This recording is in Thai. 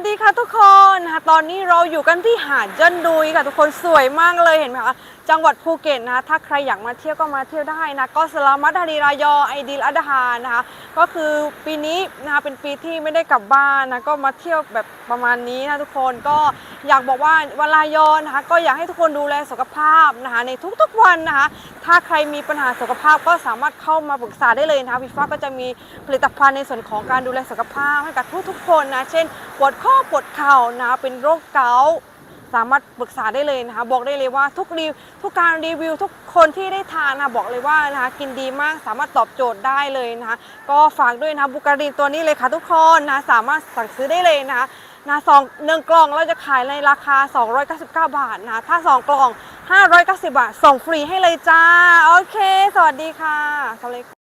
วัสดีค่ะทุกคนนะคะตอนนี้เราอยู่กันที่หาดเจินดุยค่ะทุกคนสวยมากเลยเห็นไหมคะจังหวัดภูเก็ตนะคะถ้าใครอยากมาเที่ยวก็มาเที่ยวได้นะก็สลามัดฮารีรายอไอดิลอัดฮานนะคะก็คือปีนี้นะคะเป็นปีที่ไม่ได้กลับบ้านนะก็มาเที่ยวแบบประมาณนี้นะทุกคนก็อยากบอกว่าวันลายอนะคะก็อยากให้ทุกคนดูแลสุขภาพนะคะในทุกๆวันนะคะถ้าใครมีปัญหาสุขภาพก็สามารถเข้ามาปรึกษาได้เลยนะคะพี่ฟ้าก็จะมีผลิตภัณฑ์ในส่วนของการดูแลสุขภาพให้กับทุกๆคนนะเช่น ปวดข้อปวดเข่านะคะเป็นโรคเกาต์สามารถปรึกษาได้เลยนะคะ บอกได้เลยว่าทุกรีทุกการรีวิวทุกคนที่ได้ทานนะบอกเลยว่านะคะกินดีมากสามารถตอบโจทย์ได้เลยนะคะก็ฝากด้วยนะบุการีนตัวนี้เลยค่ะทุกคนนะสามารถสั่งซื้อได้เลยนะคะนะสองหนึ่งกล่องเราจะขายในราคา 299 บาทนะคะถ้า 2 กล่อง 590 บาท ส่งฟรีให้เลยจ้า โอเค สวัสดีค่ะสวัสดี